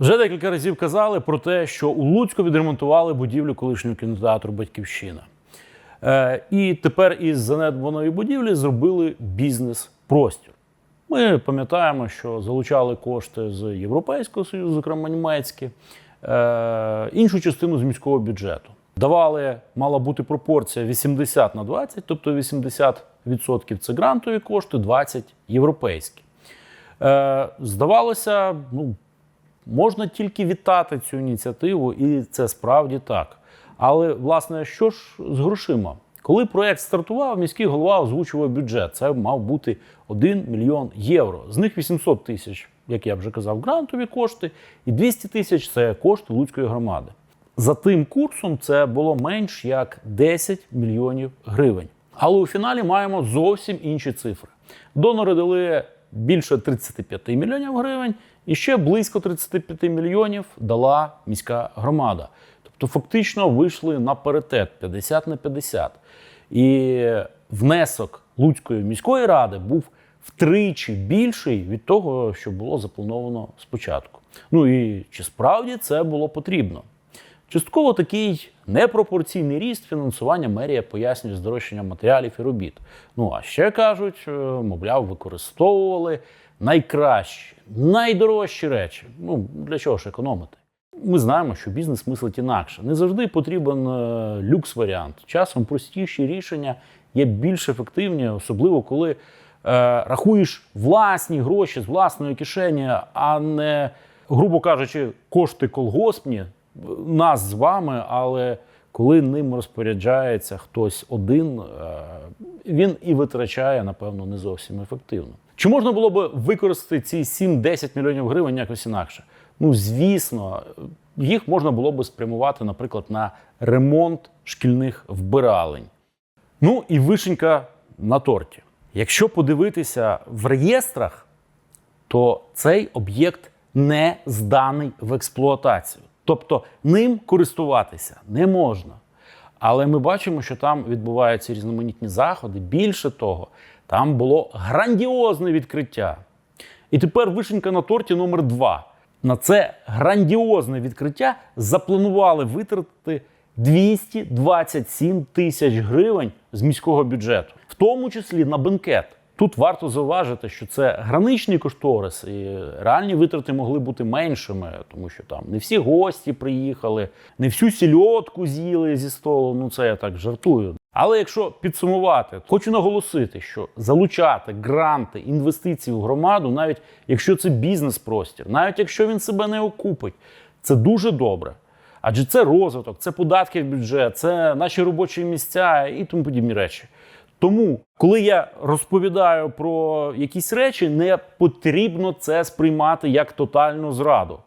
Вже декілька разів казали про те, що у Луцьку відремонтували будівлю колишнього кінотеатру Батьківщина. Е, і тепер із занедбаної будівлі зробили бізнес-простір. Ми пам'ятаємо, що залучали кошти з Європейського Союзу, зокрема німецькі, е, іншу частину з міського бюджету. Давали, мала бути пропорція 80 на 20, тобто 80% це грантові кошти, 20 європейські. Е, здавалося, ну, можна тільки вітати цю ініціативу, і це справді так. Але, власне, що ж з грошима? Коли проект стартував, міський голова озвучував бюджет. Це мав бути 1 мільйон євро. З них 800 тисяч, як я вже казав, грантові кошти, і 200 тисяч це кошти Луцької громади. За тим курсом це було менш як 10 мільйонів гривень. Але у фіналі маємо зовсім інші цифри. Донори дали більше 35 мільйонів гривень, і ще близько 35 мільйонів дала міська громада. Тобто, фактично вийшли на паритет 50 на 50. І внесок Луцької міської ради був втричі більший від того, що було заплановано спочатку. Ну і чи справді це було потрібно? Частково такий непропорційний ріст фінансування мерія пояснює здорожчанням матеріалів і робіт. Ну а ще кажуть, е, мовляв, використовували найкращі, найдорожчі речі. Ну для чого ж економити? Ми знаємо, що бізнес мислить інакше. Не завжди потрібен е, люкс-варіант. Часом простіші рішення є більш ефективні, особливо коли е, рахуєш власні гроші з власної кишені, а не, грубо кажучи, кошти колгоспні нас з вами, але коли ним розпоряджається хтось один, е, він і витрачає, напевно, не зовсім ефективно. Чи можна було б використати ці 7-10 мільйонів гривень якось інакше? Ну, звісно, їх можна було б спрямувати, наприклад, на ремонт шкільних вбиралень. Ну і вишенька на торті. Якщо подивитися в реєстрах, то цей об'єкт не зданий в експлуатацію. Тобто ним користуватися не можна. Але ми бачимо, що там відбуваються різноманітні заходи. Більше того, там було грандіозне відкриття. І тепер вишенька на торті номер 2 На це грандіозне відкриття запланували витратити 227 тисяч гривень з міського бюджету, в тому числі на бенкет. Тут варто зауважити, що це граничний кошторис, і реальні витрати могли бути меншими, тому що там не всі гості приїхали, не всю сільотку з'їли зі столу. Ну це я так жартую. Але якщо підсумувати, хочу наголосити, що залучати гранти, інвестиції в громаду, навіть якщо це бізнес-простір, навіть якщо він себе не окупить, це дуже добре. Адже це розвиток, це податки в бюджет, це наші робочі місця і тому подібні речі. Тому, коли я розповідаю про якісь речі, не потрібно це сприймати як тотальну зраду.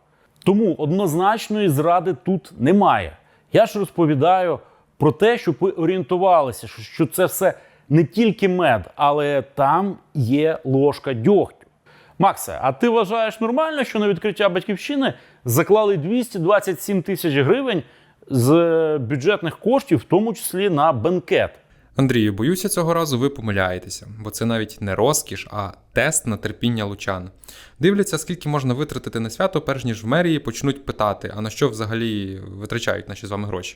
Тому однозначної зради тут немає. Я ж розповідаю про те, щоб ви орієнтувалися, що- це все не тільки мед, але там є ложка дьогтю. Максе, а ти вважаєш нормально, що на відкриття батьківщини заклали 227 тисяч гривень з бюджетних коштів, в тому числі на бенкет? Андрію, боюся, цього разу ви помиляєтеся, бо це навіть не розкіш, а тест на терпіння лучан. Дивляться, скільки можна витратити на свято, перш ніж в мерії почнуть питати, а на що взагалі витрачають наші з вами гроші.